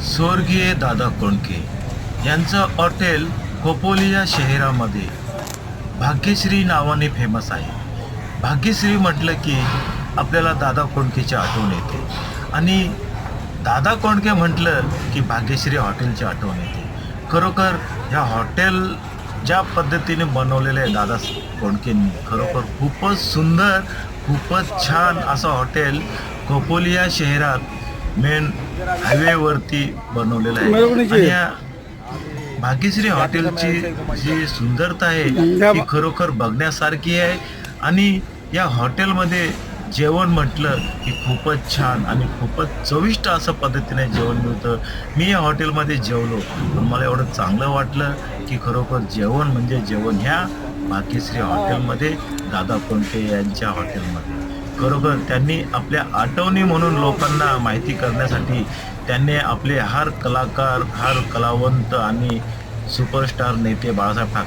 स्वर्गीय दादा कोंडके यांचं हॉटेल खोपोली या शहरामध्ये. भाग्यश्री नावाने फेमस आहे. भाग्यश्री म्हटलं की आपल्याला दादा कोंडकेची आठवण येते. आणि दादा कोंडके म्हटलं की भाग्यश्री हॉटेलची आठवण येते. खरोखर ह्या हॉटेल ज्या पद्धतीने बनवलेलं आहे दादा कोंडकेंनी खरोखर खूपच सुंदर खूपच छान असं हॉटेल खोपोली या शहरात मेन हायवेवरती बनवलेलं आहे. या भाग्यश्री हॉटेलची जी सुंदरता आहे ती खरोखर बघण्यासारखी आहे. आणि या हॉटेलमध्ये जेवण म्हटलं की खूपच छान आणि खूपच चविष्ट असं पद्धतीने जेवण मिळतं. मी या हॉटेलमध्ये जेवलो. पण मला एवढं चांगलं वाटलं की खरोखर जेवण म्हणजे जेवण. ह्या भाग्यश्री हॉटेलमध्ये दादा कोंटे यांच्या हॉटेलमध्ये? खरोखर त्यांनी आपल्या आठवणी म्हणून लोकांना माहिती करण्यासाठी त्यांनी आपले हार कलाकार हार कलावंत आणि सुपरस्टार नेते बाळासाहेब ठाकरे